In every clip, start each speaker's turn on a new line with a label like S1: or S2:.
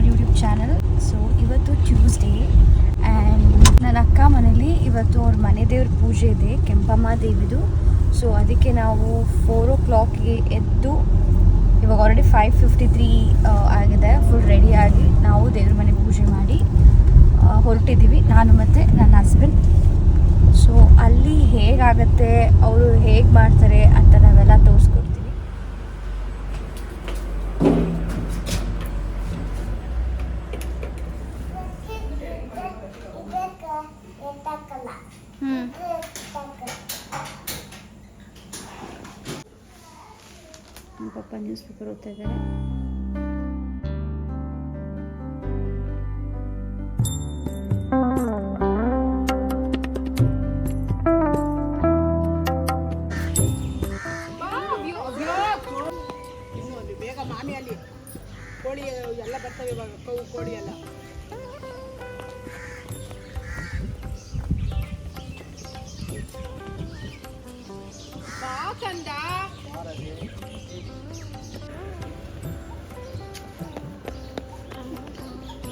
S1: Hour YouTube channel so ಇವತ್ತು Tuesday and ನನ್ನ ಅಕ್ಕ ಮನೇಲಿ ಇವತ್ತು ಅವ್ರ ಮನೆ ದೇವ್ರ ಪೂಜೆ ಇದೆ, ಕೆಂಪಮ್ಮ ದೇವಿದು. ಸೊ ಅದಕ್ಕೆ ನಾವು ಫೋರ್ ಓ ಕ್ಲಾಕ್ಗೆ ಎದ್ದು ಇವಾಗ ಆಲ್ರೆಡಿ ಫೈವ್ ಫಿಫ್ಟಿ ತ್ರೀ ಆಗಿದೆ. ಫುಲ್ ರೆಡಿಯಾಗಿ ನಾವು ದೇವ್ರ ಮನೆ ಪೂಜೆ ಮಾಡಿ ಹೊರಟಿದ್ದೀವಿ. ನಾನು ಮತ್ತು ನನ್ನ ಹಸ್ಬೆಂಡ್ ಸೊ ಅಲ್ಲಿ ಹೇಗಾಗತ್ತೆ, ಅವರು ಹೇಗೆ ಮಾಡ್ತಾರೆ ಅಂತ ನಾವೆಲ್ಲ ತೋರಿಸ್ಕೊಡ್ತೀವಿ ಪಪ್ಪ ನ್ಯೂಸ್ ಪೇಪರ್ ಓದ್ತಾ ಇದ್ದಾರೆ
S2: ಬೇಗ ಅಲ್ಲಿ ಕೋಳಿ ಎಲ್ಲ ಬರ್ತವೆ ಇವಾಗ ಕೋಳಿ ಎಲ್ಲ.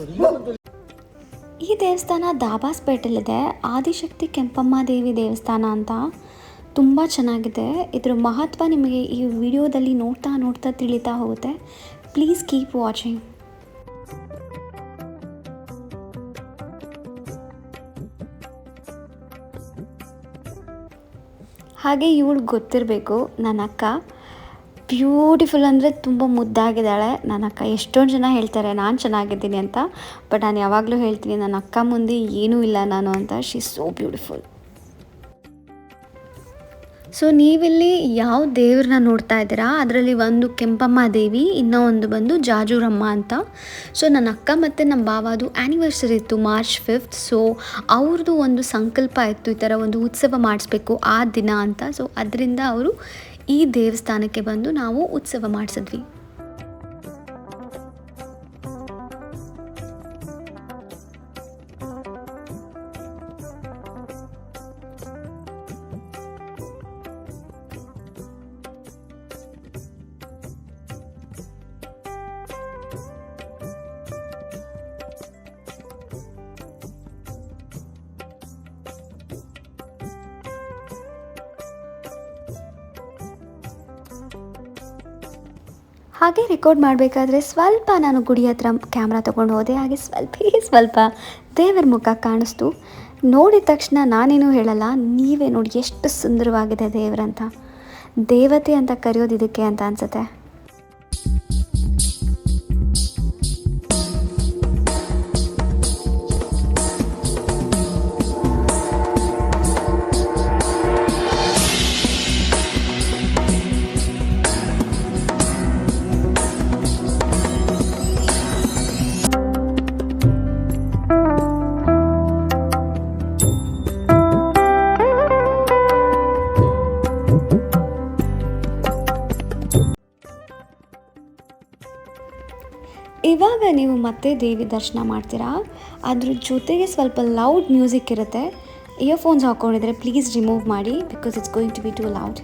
S1: ಈ ದೇವಸ್ಥಾನ ದಾಬಾಸ್ಪೇಟೆಲಿದೆ ಆದಿಶಕ್ತಿ ಕೆಂಪಮ್ಮ ದೇವಿ ದೇವಸ್ಥಾನ ಅಂತ ತುಂಬ ಚೆನ್ನಾಗಿದೆ. ಇದ್ರ ಮಹತ್ವ ನಿಮಗೆ ಈ ವಿಡಿಯೋದಲ್ಲಿ ನೋಡ್ತಾ ನೋಡ್ತಾ ತಿಳಿತಾ ಹೋಗುತ್ತೆ. ಪ್ಲೀಸ್ ಕೀಪ್ ವಾಚಿಂಗ್ ಹಾಗೆ ಇವಳು ಗೊತ್ತಿರಬೇಕು ನನ್ನ ಅಕ್ಕ ಬ್ಯೂಟಿಫುಲ್ ಅಂದರೆ ತುಂಬ ಮುದ್ದಾಗಿದ್ದಾಳೆ. ನನ್ನ ಅಕ್ಕ ಎಷ್ಟೊಂದು ಜನ ಹೇಳ್ತಾರೆ, ನಾನು ಚೆನ್ನಾಗಿದ್ದೀನಿ ಅಂತ. ಬಟ್ ನಾನು ಯಾವಾಗಲೂ ಹೇಳ್ತೀನಿ, ನನ್ನ ಅಕ್ಕ ಮುಂದೆ ಏನೂ ಇಲ್ಲ ನಾನು ಅಂತ. ಶಿ ಸೋ ಬ್ಯೂಟಿಫುಲ್ ಸೊ ನೀವಿಲ್ಲಿ ಯಾವ ದೇವ್ರನ್ನ ನೋಡ್ತಾ ಇದ್ದೀರಾ? ಅದರಲ್ಲಿ ಒಂದು ಕೆಂಪಮ್ಮ ದೇವಿ ಇನ್ನೂ ಒಂದು ಬಂದು ಜಾಜೂರಮ್ಮ ಅಂತ. ಸೊ ನನ್ನ ಅಕ್ಕ ಮತ್ತು ನಮ್ಮ ಬಾವಾದು ಆ್ಯನಿವರ್ಸರಿ ಇತ್ತು ಮಾರ್ಚ್ ಫಿಫ್ತ್ ಸೊ ಅವ್ರದ್ದು ಒಂದು ಸಂಕಲ್ಪ ಇತ್ತು, ಈ ಥರ ಒಂದು ಉತ್ಸವ ಮಾಡಿಸ್ಬೇಕು ಆ ದಿನ ಅಂತ. ಸೊ ಅದರಿಂದ ಅವರು ಈ ದೇವಸ್ಥಾನಕ್ಕೆ ಬಂದು ನಾವು ಉತ್ಸವ ಮಾಡಿಸಿದ್ವಿ. ಹಾಗೆ ರೆಕಾರ್ಡ್ ಮಾಡಬೇಕಾದ್ರೆ ಸ್ವಲ್ಪ ನಾನು ಗುಡಿ ಹತ್ರ ಕ್ಯಾಮ್ರಾ ತೊಗೊಂಡು ಹೋದೆ. ಹಾಗೆ ಸ್ವಲ್ಪ ಸ್ವಲ್ಪ ದೇವರ ಮುಖ ಕಾಣಿಸ್ತು. ನೋಡಿದ ತಕ್ಷಣ ನಾನೇನು ಹೇಳಲ್ಲ, ನೀವೇ ನೋಡಿ ಎಷ್ಟು ಸುಂದರವಾಗಿದೆ ದೇವರಂತ. ದೇವತೆ ಅಂತ ಕರೆಯೋದು ಇದಕ್ಕೆ ಅಂತ ಅನ್ಸುತ್ತೆ. ನೀವು ಮತ್ತೆ ದೇವಿ ದರ್ಶನ ಮಾಡ್ತೀರಾ? ಅದ್ರ ಜೊತೆಗೆ ಸ್ವಲ್ಪ ಲೌಡ್ ಮ್ಯೂಸಿಕ್ ಇರುತ್ತೆ. ಇಯರ್ಫೋನ್ಸ್ ಹಾಕ್ಕೊಂಡಿದ್ರೆ ಪ್ಲೀಸ್ ರಿಮೂವ್ ಮಾಡಿ
S3: because it's going to be too loud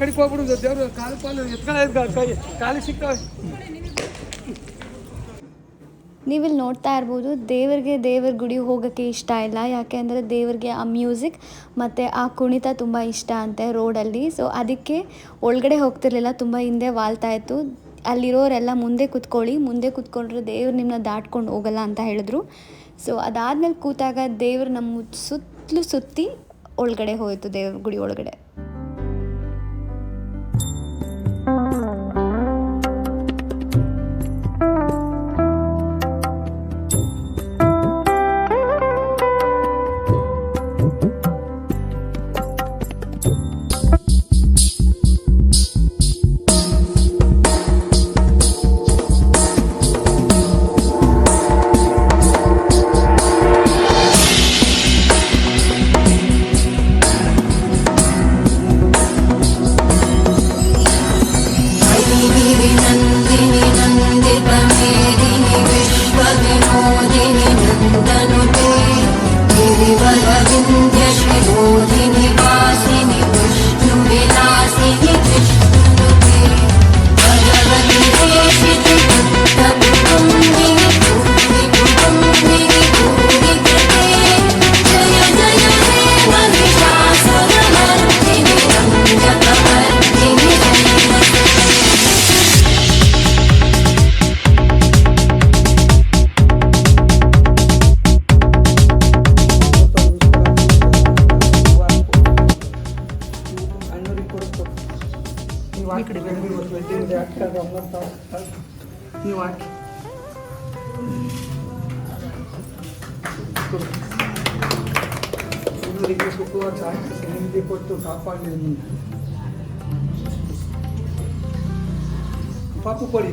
S3: ಕಡೆಗೆ ಹೋಗ್ಬಿಡುದು, ದೇವ್ರು ಕಾಲು ಪಾಲು ಎತ್ಕೊಳ್ಳೋದು ಕೈ, ಕಾಲಿಗೆ
S1: ನೀವಿಲ್ಲಿ ನೋಡ್ತಾ ಇರ್ಬೋದು, ದೇವರಿಗೆ ದೇವರ ಗುಡಿ ಹೋಗೋಕ್ಕೆ ಇಷ್ಟ ಇಲ್ಲ. ಯಾಕೆ ಅಂದರೆ ದೇವರಿಗೆ ಆ ಮ್ಯೂಸಿಕ್ ಮತ್ತು ಆ ಕುಣಿತ ತುಂಬ ಇಷ್ಟ ಅಂತೆ ರೋಡಲ್ಲಿ. ಸೊ ಅದಕ್ಕೆ ಒಳಗಡೆ ಹೋಗ್ತಿರ್ಲಿಲ್ಲ, ತುಂಬ ಹಿಂದೆ ವಾಲ್ತಾ ಇತ್ತು. ಅಲ್ಲಿರೋರೆಲ್ಲ ಮುಂದೆ ಕೂತ್ಕೊಳ್ಳಿ, ಮುಂದೆ ಕೂತ್ಕೊಂಡ್ರೆ ದೇವ್ರು ನಿಮ್ಮನ್ನ ದಾಟ್ಕೊಂಡು ಹೋಗಲ್ಲ ಅಂತ ಹೇಳಿದ್ರು. ಸೊ ಅದಾದ್ಮೇಲೆ ಕೂತಾಗ ದೇವ್ರು ನಮ್ಮ ಸುತ್ತಲೂ ಸುತ್ತಿ ಒಳಗಡೆ ಹೋಯಿತು, ದೇವ್ರ ಗುಡಿ ಒಳಗಡೆ.
S3: ನೆಮ್ಮದಿ ಕೊಟ್ಟು ಕಾಪಾಡಲಿ ನೀವು ಪಾಪು ಕೊಡಿ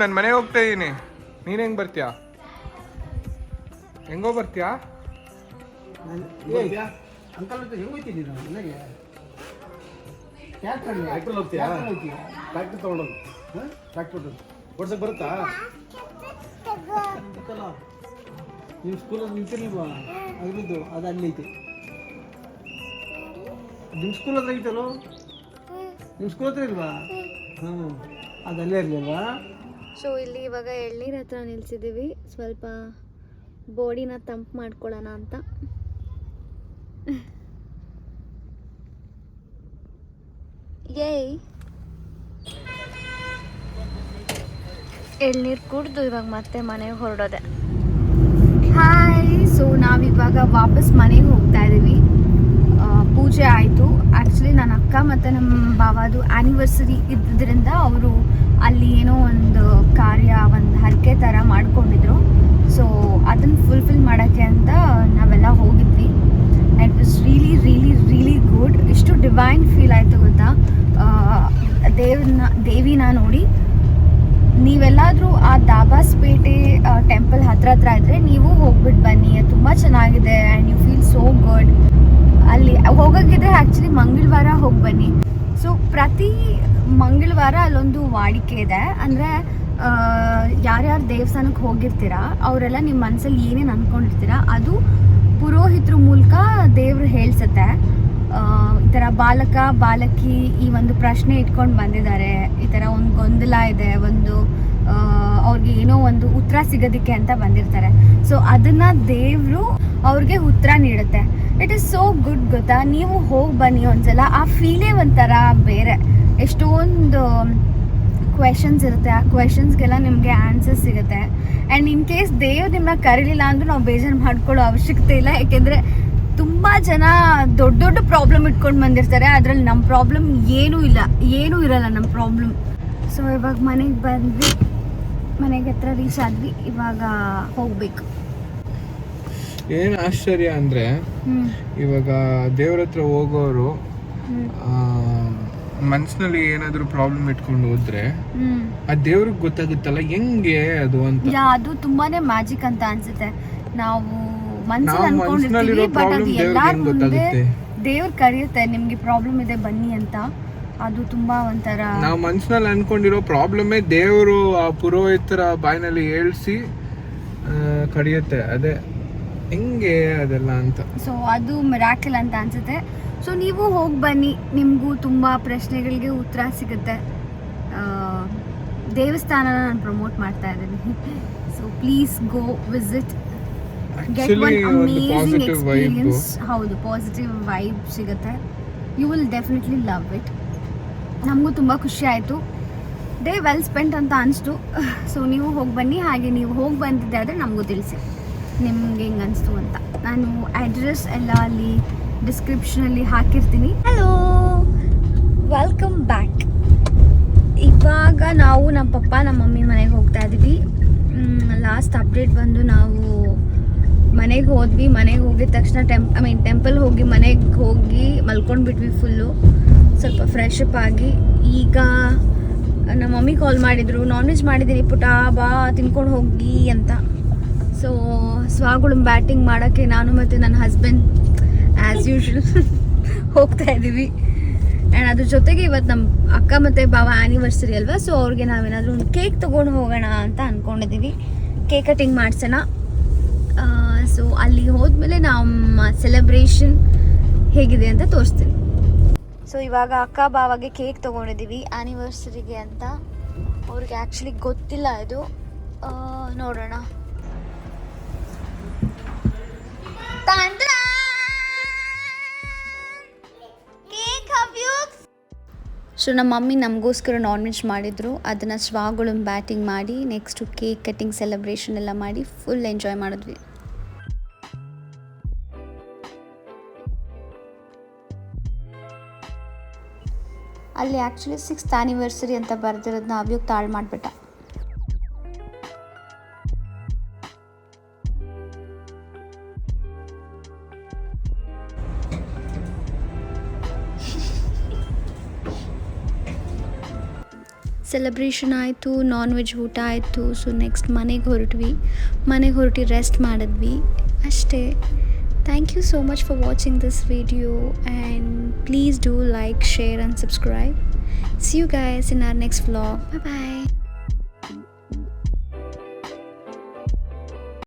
S4: ನಾನು ಮನೆಗೆ ಹೋಗ್ತಾ ಇದ್ದೀನಿ ನೀನು ಹೆಂಗೆ ಬರ್ತೀಯಾ? ಹೆಂಗೋ ಬರ್ತೀಯಾ?
S3: ಅಂಕಲ್ ಹೆಂಗೆ ಹೋಗ್ತೀನಿ ನಾನು ಮನೆಗೆ? ಯಾಕೆ
S5: ಟ್ರ್ಯಾಕ್ಟರ್ ಹೋಗ್ತೀಯಾ? ಟ್ರ್ಯಾಕ್ಟರ್ ಹಾಂ? ಟ್ರ್ಯಾಕ್ಟರ್ ಓಡ್ಸಕ್ಕೆ ಬರುತ್ತಾ?
S3: ನಿಮ್ಮ ಸ್ಕೂಲಲ್ಲಿ ನಿಂತಿರ್ಲಿಲ್ವಾ ಅದ್ರದ್ದು ಅದು ಅಲ್ಲೈತೆ ನಿಮ್ಮ ಸ್ಕೂಲ್ ಹತ್ರ ಐತಲ್ಲೋ ನಿಮ್ಮ ಸ್ಕೂಲ್ ಹತ್ರ ಇಲ್ವಾ? ಹ್ಞೂ ಅದಲ್ಲೇ ಇರಲಿಲ್ವಾ?
S1: ಸೊ ಇಲ್ಲಿ ಇವಾಗ ಎಳ್ನೀರ್ ಹತ್ರ ನಿಲ್ಸಿದ್ದೀವಿ ಸ್ವಲ್ಪ ಬಾಡಿನ ತಂಪು ಮಾಡ್ಕೊಳ್ಳೋಣ ಅಂತ. ಏಯ್! ಎಳ್ನೀರು ಕುಡ್ದು ಇವಾಗ ಮತ್ತೆ ಮನೆಗೆ ಹೊರಡೋದೆ. ಹಾಯ್ ಸೊ ನಾವಿವಾಗ ವಾಪಸ್ ಮನೆಗೆ ಹೋಗ್ತಾ ಇದ್ದೀವಿ ಪೂಜೆ ಆಯಿತು. ಆ್ಯಕ್ಚುಲಿ ನನ್ನ ಅಕ್ಕ ಮತ್ತು ನಮ್ಮ ಬಾವಾದು ಆ್ಯನಿವರ್ಸರಿ ಇದ್ದಿದ್ದರಿಂದ ಅವರು ಅಲ್ಲಿ ಏನೋ ಒಂದು ಕಾರ್ಯ, ಒಂದು ಹರಕೆ ಥರ ಮಾಡ್ಕೊಂಡಿದ್ರು. ಸೊ ಅದನ್ನು ಫುಲ್ಫಿಲ್ ಮಾಡೋಕ್ಕೆ ಅಂತ ನಾವೆಲ್ಲ ಹೋಗಿದ್ವಿ. It was really really really good ಇಷ್ಟು ಡಿವೈನ್ ಫೀಲ್ ಆಯಿತು ಗೊತ್ತಾ? ದೇವ್ರನ್ನ ದೇವಿನ ನೋಡಿ. ನೀವೆಲ್ಲಾದರೂ ಆ ದಾಬಾಸ್ಪೇಟೆ ಟೆಂಪಲ್ ಹತ್ರ ಹತ್ರ ಇದ್ದರೆ ನೀವು ಹೋಗ್ಬಿಟ್ಟು ಬನ್ನಿ. ತುಂಬ ಚೆನ್ನಾಗಿದೆ and you feel so good ಅಲ್ಲಿ ಹೋಗೋಕ್ಕಿದ್ರೆ ಆ್ಯಕ್ಚುಲಿ ಮಂಗಳವಾರ ಹೋಗಿ ಬನ್ನಿ. ಸೊ ಪ್ರತಿ ಮಂಗಳವಾರ ಅಲ್ಲೊಂದು ವಾಡಿಕೆ ಇದೆ. ಅಂದರೆ ಯಾರ್ಯಾರು ದೇವಸ್ಥಾನಕ್ಕೆ ಹೋಗಿರ್ತೀರಾ, ಅವರೆಲ್ಲ ನಿಮ್ಮ ಮನಸ್ಸಲ್ಲಿ ಏನೇನು ಅಂದ್ಕೊಂಡಿರ್ತೀರ ಅದು ಪುರೋಹಿತರ ಮೂಲಕ ದೇವರು ಹೇಳ್ಸತ್ತೆ. ಈ ಥರ ಬಾಲಕ, ಬಾಲಕಿ ಈ ಒಂದು ಪ್ರಶ್ನೆ ಇಟ್ಕೊಂಡು ಬಂದಿದ್ದಾರೆ. ಈ ಥರ ಒಂದು ಗೊಂದಲ ಇದೆ, ಒಂದು ಅವ್ರಿಗೆ ಏನೋ ಒಂದು ಉತ್ತರ ಸಿಗೋದಕ್ಕೆ ಅಂತ ಬಂದಿರ್ತಾರೆ. ಸೊ ಅದನ್ನು ದೇವರು ಅವ್ರಿಗೆ ಉತ್ತರ ನೀಡುತ್ತೆ. ಇಟ್ ಇಸ್ ಸೋ ಗುಡ್ ಗೊತ್ತಾ? ನೀವು ಹೋಗಿ ಬನ್ನಿ ಒಂದ್ಸಲ. ಆ ಫೀಲೇ ಒಂಥರ ಬೇರೆ. ಎಷ್ಟೊಂದು ಕ್ವೆಶನ್ಸ್ ಇರುತ್ತೆ. ಆ ಕ್ವೆಶನ್ಸ್ಗೆಲ್ಲ ನಿಮಗೆ ಆನ್ಸರ್ಸ್ ಸಿಗುತ್ತೆ. ಆ್ಯಂಡ್ ಇನ್ ಕೇಸ್ ದೇವ್ರು ನಿಮ್ಮನ್ನ ಕರೀಲಿಲ್ಲ ಅಂದರೂ ನಾವು ಬೇಜಾರು ಮಾಡ್ಕೊಳ್ಳೋ ಅವಶ್ಯಕತೆ ಇಲ್ಲ. ಯಾಕೆಂದರೆ ತುಂಬ ಜನ ದೊಡ್ಡ ದೊಡ್ಡ ಪ್ರಾಬ್ಲಮ್ ಇಟ್ಕೊಂಡು ಬಂದಿರ್ತಾರೆ. ಅದರಲ್ಲಿ ನಮ್ಮ ಪ್ರಾಬ್ಲಮ್ ಏನೂ ಇಲ್ಲ. ಏನೂ ಇರಲ್ಲ ನಮ್ಮ ಪ್ರಾಬ್ಲಮ್ ಸೊ ಇವಾಗ ಮನೆಗೆ ಬಂದ್ವಿ. ಮನೆಗೆ ಹತ್ರ ರೀಚ್ ಆದ್ವಿ. ಇವಾಗ ಹೋಗ್ಬೇಕು.
S4: ಏನ್ ಆಶ್ಚರ್ಯ ಅಂದ್ರೆ ಇವಾಗ ದೇವ್ರ ಹತ್ರ ಹೋಗೋರು ಮನ್ಸಿನಲ್ಲಿ ಏನಾದ್ರು ಪ್ರಾಬ್ಲಮ್ ಇಟ್ಕೊಂಡು ಹೋದ್ರೆ ಆ ದೇವ್ರಿಗೆ ಗೊತ್ತಾಗುತ್ತಲ್ಲ ಹೆಂಗೆ ಅದು ಅಂತ?
S1: ಅದು ತುಂಬಾನೇ ಮ್ಯಾಜಿಕ್ ಅಂತ ಅನ್ಸುತ್ತೆ. ನಾವು ಮನ್ಸಲ್ಲಿ ಅನ್ಕೊಂಡಿರ್ತೀವಿ ಬಟ್ ಅದು ಎಲ್ಲಾರ ಮುಂದೆ. ದೇವ್ರು ಕರೆಯುತ್ತೆ ನಿಮ್ಗೆ ಪ್ರಾಬ್ಲಮ್ ಇದೆ ಬನ್ನಿ ಅಂತ. ಅದು ತುಂಬಾ ಒಂಥರ
S4: ನಾವು ಮನ್ಸಿನಲ್ಲಿ ಅನ್ಕೊಂಡಿರೋ ಪ್ರಾಬ್ಲಮ್ಮೇ ದೇವರು ಆ ಪುರೋಹಿತರ ಬಾಯಿನಲ್ಲಿ ಹೇಳ್ಸಿ ಕಡಿಯುತ್ತೆ ಅದೇ ಹೆಂಗೆ ಅದೆಲ್ಲ ಅಂತ?
S1: ಸೊ ಅದು ಮಿರಾಕಲ್ ಅಂತ ಅನ್ಸುತ್ತೆ. ಸೊ ನೀವು ಹೋಗಿ ಬನ್ನಿ. ನಿಮಗೂ ತುಂಬ ಪ್ರಶ್ನೆಗಳಿಗೆ ಉತ್ತರ ಸಿಗುತ್ತೆ. ಆ, ದೇವಸ್ಥಾನನ ನಾನು ಪ್ರಮೋಟ್ ಮಾಡ್ತಾ ಇದ್ದೀನಿ. So please
S4: go visit
S1: get
S4: one amazing
S1: experience ಹೌದು ಪಾಸಿಟಿವ್ ವೈಬ್ ಸಿಗುತ್ತೆ. You will definitely love it ನಮಗೂ ತುಂಬ ಖುಷಿ ಆಯಿತು. ಡೇ ವೆಲ್ ಸ್ಪೆಂಟ್ ಅಂತ ಅನಿಸ್ತು. ಸೊ ನೀವು ಹೋಗಿ ಬನ್ನಿ. ಹಾಗೆ ನೀವು ಹೋಗಿ ಬಂದಿದ್ದೆ ಆದರೆ ನಮಗೂ ತಿಳಿಸಿ. ನಿಮ್ಗೆ ಹೆಂಗೆ ಅನಿಸ್ತು ಅಂತ. ನಾನು ಅಡ್ರೆಸ್ ಎಲ್ಲ ಅಲ್ಲಿ ಡಿಸ್ಕ್ರಿಪ್ಷನಲ್ಲಿ ಹಾಕಿರ್ತೀನಿ. ಹಲೋ ವೆಲ್ಕಮ್ ಬ್ಯಾಕ್ ಇವಾಗ ನಾವು ನಮ್ಮ ಪಪ್ಪ, ನಮ್ಮ ಮಮ್ಮಿ ಮನೆಗೆ ಹೋಗ್ತಾ ಇದ್ದೀವಿ. ಲಾಸ್ಟ್ ಅಪ್ಡೇಟ್ ಬಂದು ನಾವು ಮನೆಗೆ ಹೋದ್ವಿ. ಮನೆಗೆ ಹೋಗಿದ ತಕ್ಷಣ ಟೆಂಪ್ ಐ ಮೀನ್ ಟೆಂಪಲ್ ಹೋಗಿ ಮನೆಗೆ ಹೋಗಿ ಮಲ್ಕೊಂಡು ಬಿಟ್ವಿ ಫುಲ್ಲು ಸ್ವಲ್ಪ ಫ್ರೆಶ್ ಅಪ್ ಆಗಿ. ಈಗ ನಮ್ಮ ಮಮ್ಮಿ ಕಾಲ್ ಮಾಡಿದರು. ನಾನ್ ವೆಜ್ ಮಾಡಿದ್ದೀನಿ ಪುಟ, ಬಾ, ತಿನ್ಕೊಂಡು ಹೋಗಿ ಅಂತ. ಸೊ ಸ್ವಾಗಳು ಬ್ಯಾಟಿಂಗ್ ಮಾಡೋಕ್ಕೆ ನಾನು ಮತ್ತು ನನ್ನ ಹಸ್ಬೆಂಡ್ ಆ್ಯಸ್ ಯೂಶ್ವಲ್ ಹೋಗ್ತಾ ಇದ್ದೀವಿ. ಆ್ಯಂಡ್ ಅದ್ರ ಜೊತೆಗೆ ಇವತ್ತು ನಮ್ಮ ಅಕ್ಕ ಮತ್ತು ಬಾವ ಆ್ಯನಿವರ್ಸರಿ ಅಲ್ವಾ? ಸೊ ಅವ್ರಿಗೆ ನಾವೇನಾದರೂ ಒಂದು ಕೇಕ್ ತೊಗೊಂಡು ಹೋಗೋಣ ಅಂತ ಅಂದ್ಕೊಂಡಿದ್ದೀವಿ ಕೇಕ್ ಕಟಿಂಗ್ ಮಾಡಿಸೋಣ. ಸೊ ಅಲ್ಲಿ ಹೋದ್ಮೇಲೆ ನಮ್ಮ ಸೆಲೆಬ್ರೇಷನ್ ಹೇಗಿದೆ ಅಂತ ತೋರಿಸ್ತೀನಿ. ಸೊ ಇವಾಗ ಅಕ್ಕ ಬಾವಾಗೆ ಕೇಕ್ ತೊಗೊಂಡಿದ್ದೀವಿ ಆ್ಯನಿವರ್ಸರಿಗೆ ಅಂತ. ಅವ್ರಿಗೆ ಆ್ಯಕ್ಚುಲಿ ಗೊತ್ತಿಲ್ಲ ಇದು. ನೋಡೋಣ. ಸೊ ನಮ್ಮ ಮಮ್ಮಿ ನಮಗೋಸ್ಕರ ನಾನ್ ವೆಜ್ ಮಾಡಿದರು. ಅದನ್ನು ಸ್ವಾಗಳು ಬ್ಯಾಟಿಂಗ್ ಮಾಡಿ ನೆಕ್ಸ್ಟು ಕೇಕ್ ಕಟ್ಟಿಂಗ್ ಸೆಲೆಬ್ರೇಷನ್ ಎಲ್ಲ ಮಾಡಿ ಫುಲ್ ಎಂಜಾಯ್ ಮಾಡಿದ್ವಿ. ಅಲ್ಲಿ ಆ್ಯಕ್ಚುಲಿ ಸಿಕ್ಸ್ತ್ ಆ್ಯನಿವರ್ಸರಿ ಅಂತ ಬರೆದಿರೋದನ್ನ ಅವ್ಯಕ್ತ ಹಾಳು ಮಾಡಿಬಿಟ್ಟ. ಸೆಲೆಬ್ರೇಷನ್ ಆಯಿತು ನಾನ್ ವೆಜ್ ಊಟ ಆಯಿತು ಸೊ ನೆಕ್ಸ್ಟ್ ಮನೆಗೆ ಹೊರಟ್ವಿ. ಮನೆಗೆ ಹೊರಟಿ ರೆಸ್ಟ್ ಮಾಡಿದ್ವಿ. ಅಷ್ಟೇ. Thank you so much for watching this video and please do like share and subscribe see you guys in our next vlog bye bye